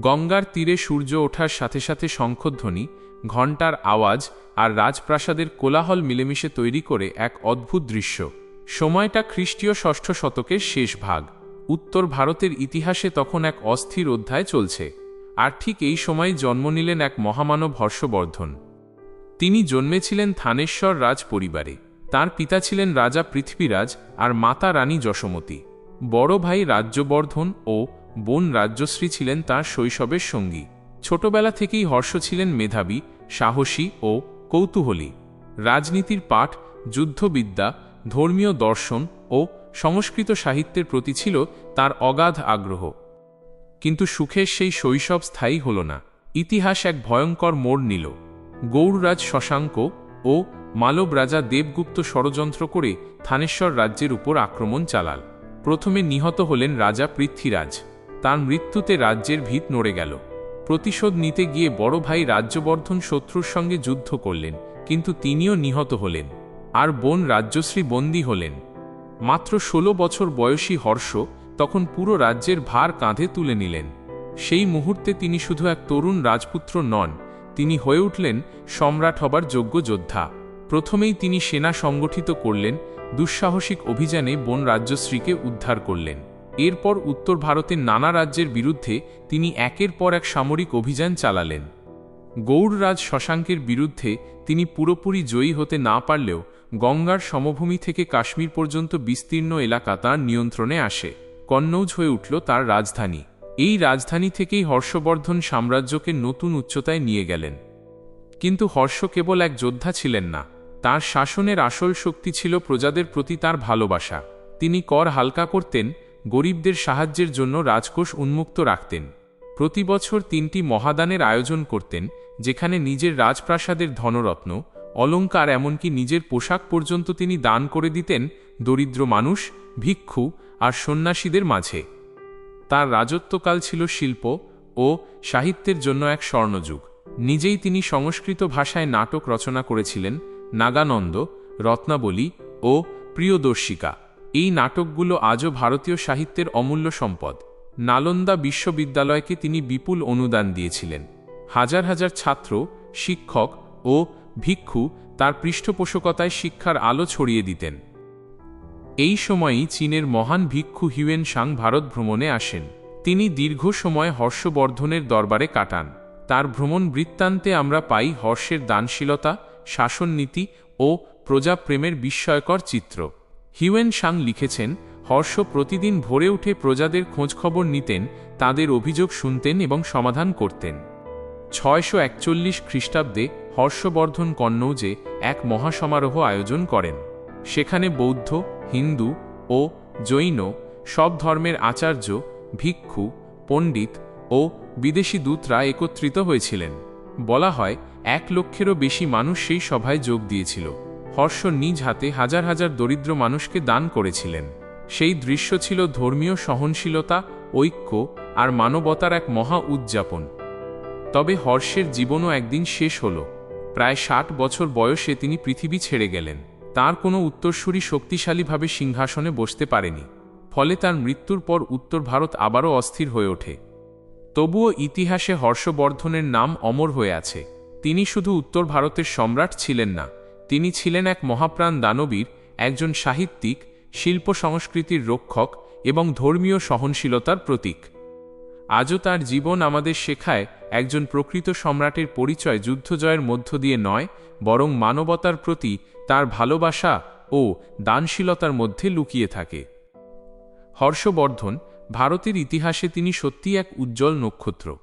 গঙ্গার তীরে সূর্য ওঠার সাথে সাথে শঙ্খধ্বনি, ঘণ্টার আওয়াজ আর রাজপ্রাসাদের কোলাহল মিলেমিশে তৈরি করে এক অদ্ভুত দৃশ্য। সময়টা খ্রিস্টীয় ষষ্ঠ শতকের শেষ ভাগ। উত্তর ভারতের ইতিহাসে তখন এক অস্থির অধ্যায় চলছে। আর ঠিক এই সময় জন্ম নিলেন এক মহামানব হর্ষবর্ধন। তিনি জন্মেছিলেন থানেশ্বর রাজ পরিবারে তার পিতা ছিলেন রাজা পৃথ্বীরাজ আর মাতা রানী যশোমতী। বড় ভাই রাজ্যবর্ধন ও বোন রাজ্যশ্রী ছিলেন তার শৈশবের সঙ্গী। ছোটবেলা থেকেই হর্ষ ছিলেন মেধাবী, সাহসী ও কৌতূহলী। রাজনীতির পাঠ, যুদ্ধবিদ্যা, ধর্মীয় দর্শন ও সংস্কৃত সাহিত্যের প্রতি ছিল তার অগাধ আগ্রহ। কিন্তু সুখের সেই শৈশব স্থায়ী হল না। ইতিহাস এক ভয়ঙ্কর মোড় নিল। গৌড়রাজ শশাঙ্ক ও মালব রাজা দেবগুপ্ত ষড়যন্ত্র করে থানেশ্বর রাজ্যের উপর আক্রমণ চালাল। প্রথমে নিহত হলেন রাজা পৃথ্বীরাজ। তার মৃত্যুতে রাজ্যের ভিত নড়ে গেল। প্রতিশোধ নিতে গিয়ে বড় ভাই রাজ্যবর্ধন শত্রুর সঙ্গে যুদ্ধ করলেন, কিন্তু তিনিও নিহত হলেন। আর বোন রাজ্যশ্রী বন্দী হলেন। মাত্র ১৬ বছর বয়সী হর্ষ তখন পুরো রাজ্যের ভার কাঁধে তুলে নিলেন। সেই মুহূর্তে তিনি শুধু এক তরুণ রাজপুত্র নন, তিনি হয়ে উঠলেন সম্রাট হবার যোগ্য যোদ্ধা। প্রথমেই তিনি সেনা সংগঠিত করলেন, দুঃসাহসিক অভিযানে বন রাজ্যশ্রীকে উদ্ধার করলেন। এরপর উত্তর ভারতের নানা রাজ্যের বিরুদ্ধে তিনি একের পর এক সামরিক অভিযান চালালেন। গৌড়রাজ শশাঙ্কের বিরুদ্ধে তিনি পুরোপুরি জয়ী হতে না পারলেও গঙ্গার সমভূমি থেকে কাশ্মীর পর্যন্ত বিস্তীর্ণ এলাকা তাঁর নিয়ন্ত্রণে আসে। কন্নৌজ হয়ে উঠল তার রাজধানী। এই রাজধানী থেকেই হর্ষবর্ধন সাম্রাজ্যকে নতুন উচ্চতায় নিয়ে গেলেন। কিন্তু হর্ষ কেবল এক যোদ্ধা ছিলেন না। তার শাসনের আসল শক্তি ছিল প্রজাদের প্রতি তার ভালোবাসা। তিনি কর হালকা করতেন গরিবদের সাহায্যের জন্য রাজকোষ উন্মুক্ত রাখতেন। প্রতি বছর তিনটি মহাদানের আয়োজন করতেন, যেখানে নিজের রাজপ্রাসাদের ধনরত্ন, অলঙ্কার এমনকি নিজের পোশাক পর্যন্ত তিনি দান করে দিতেন দরিদ্র মানুষ, ভিক্ষু আর সন্ন্যাসীদের মাঝে। তার রাজত্বকাল ছিল শিল্প ও সাহিত্যের জন্য এক স্বর্ণযুগ। নিজেই তিনি সংস্কৃত ভাষায় নাটক রচনা করেছিলেন নাগানন্দ, রত্নাবলী ও প্রিয়দর্শিকা। এই নাটকগুলো আজও ভারতীয় সাহিত্যের অমূল্য সম্পদ। নালন্দা বিশ্ববিদ্যালয়কে তিনি বিপুল অনুদান দিয়েছিলেন। হাজার হাজার ছাত্র, শিক্ষক ও ভিক্ষু তার পৃষ্ঠপোষকতায় শিক্ষার আলো ছড়িয়ে দিতেন। এই সময়ই চীনের মহান ভিক্ষু হিউয়েন সাং ভারত ভ্রমণে আসেন। তিনি দীর্ঘ সময় হর্ষবর্ধনের দরবারে কাটান। তার ভ্রমণ বৃত্তান্তে আমরা পাই হর্ষের দানশীলতা, শাসননীতি ও প্রজাপ্রেমের বিস্ময়কর চিত্র। হিউয়েন সাং লিখেছেন, হর্ষ প্রতিদিন ভোরে উঠে প্রজাদের খোঁজখবর নিতেন, তাদের অভিযোগ শুনতেন এবং সমাধান করতেন। ছয়শো একচল্লিশ খ্রিস্টাব্দে হর্ষবর্ধন কন্নৌজে এক মহাসমারোহ আয়োজন করেন। সেখানে বৌদ্ধ, হিন্দু ও জৈন, সব ধর্মের আচার্য, ভিক্ষু, পণ্ডিত ও বিদেশি দূতরা একত্রিত হয়েছিলেন। বলা হয়, এক লক্ষেরও বেশি মানুষ সেই সভায় যোগ দিয়েছিল। হর্ষ নিজ হাতে হাজার হাজার দরিদ্র মানুষকে দান করেছিলেন। সেই দৃশ্য ছিল ধর্মীয় সহনশীলতা, ঐক্য আর মানবতার এক মহা উদযাপন। তবে হর্ষের জীবনও একদিন শেষ হল। প্রায় ষাট বছর বয়সে তিনি পৃথিবী ছেড়ে গেলেন। তার কোনো উত্তরসূরি শক্তিশালীভাবে সিংহাসনে বসতে পারেনি। ফলে তার মৃত্যুর পর উত্তর ভারত আবারও অস্থির হয়ে ওঠে। তবুও ইতিহাসে হর্ষবর্ধনের নাম অমর হয়ে আছে। তিনি শুধু উত্তর ভারতের সম্রাট ছিলেন না তিনি ছিলেন এক মহাপ্রাণ দানবীর, একজন সাহিত্যিক, শিল্প সংস্কৃতির রক্ষক এবং ধর্মীয় সহনশীলতার প্রতীক। আজও তার জীবন আমাদের শেখায় একজন প্রকৃত সম্রাটের পরিচয় যুদ্ধজয়ের মধ্য দিয়ে নয়, বরং মানবতার প্রতি তার ভালোবাসা ও দানশীলতার মধ্যে লুকিয়ে থাকে। হর্ষবর্ধন, ভারতের ইতিহাসে তিনি সত্যি এক উজ্জ্বল নক্ষত্র।